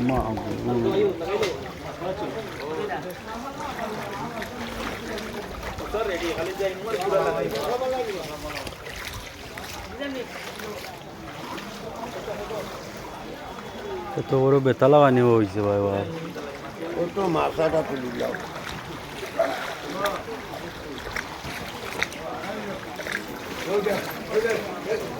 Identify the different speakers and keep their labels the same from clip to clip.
Speaker 1: అమ్మ তো ওর বেতালা বানিয়ে হয়েছে ভাই ভাই
Speaker 2: ও তো মাথাটা তুলে যাও Okay, okay, okay.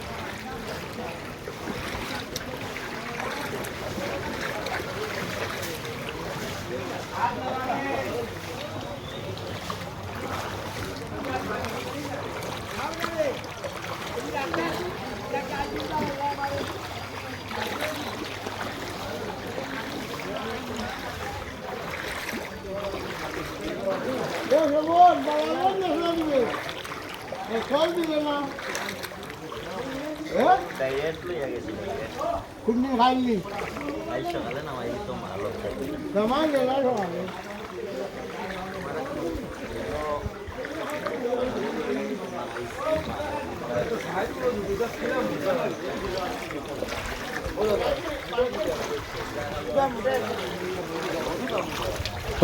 Speaker 3: খুবনি খাইলি
Speaker 4: সকালে নামাই তো ভালো
Speaker 3: জমাই গেলা সকালে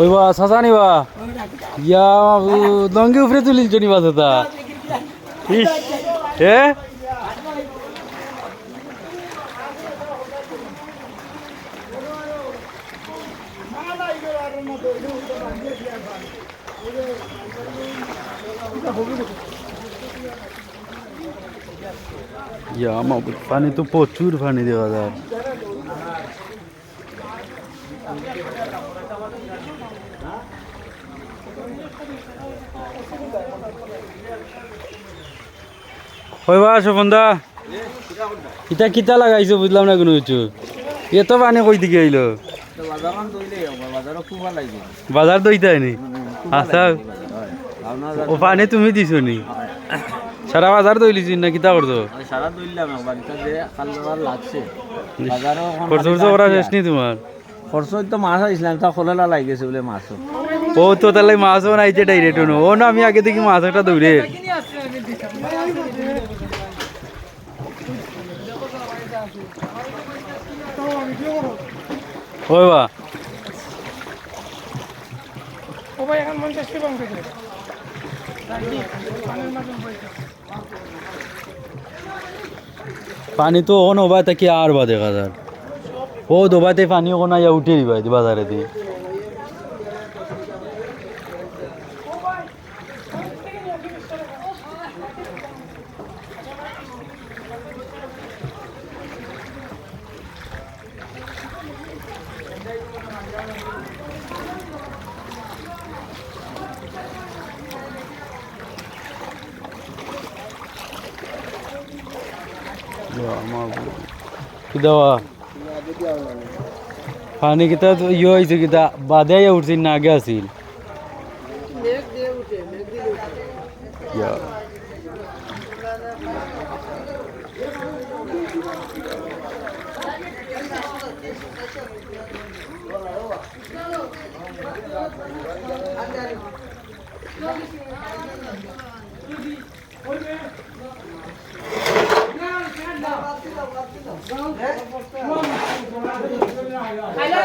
Speaker 1: ওইবা সাসা নিবা? ইয়া লঙ্গি উপরে তুলিল জনি বাজাতা ইস, এ? ইয়া আমার পানি তো প্রচুর পানি দেওয়া যায়। কইবা সপন্দা ইটা কিতা লাগাইছো বুঝলাম না কোনো কিছু? এত পানি কই দিকে আইলো বাজার দইতাই নি? আচ্ছা। ও পানি তুমি দিছো নি? সারা বাজার দইলিছি না কিতা করছ
Speaker 4: সারা দইলাম লাগছে। বাজারও
Speaker 1: খরচ খরচ করা শেষ নি তোমার
Speaker 4: খরচ তো মাছ আইছিলাম তা খোলা লাগিছে বলে মাছও
Speaker 1: ও তো তাহলে মাছও নাইছে ডাইরেক্ট ও না, আমি আগে দেখি মাছ একটা দৌড়ে ওই বা।
Speaker 3: ও ভাই এখন মন চাষি বন্ধ
Speaker 1: পানি তো অন হবা তাকে আর বা দেখা যার ও দোবাতে পানি ওখানে ইয়া উঠে দিবা দি বাজারে দি पानी कितना तो यो ऐसे कितना बादे या उठसी ना गया सील
Speaker 3: খাইলা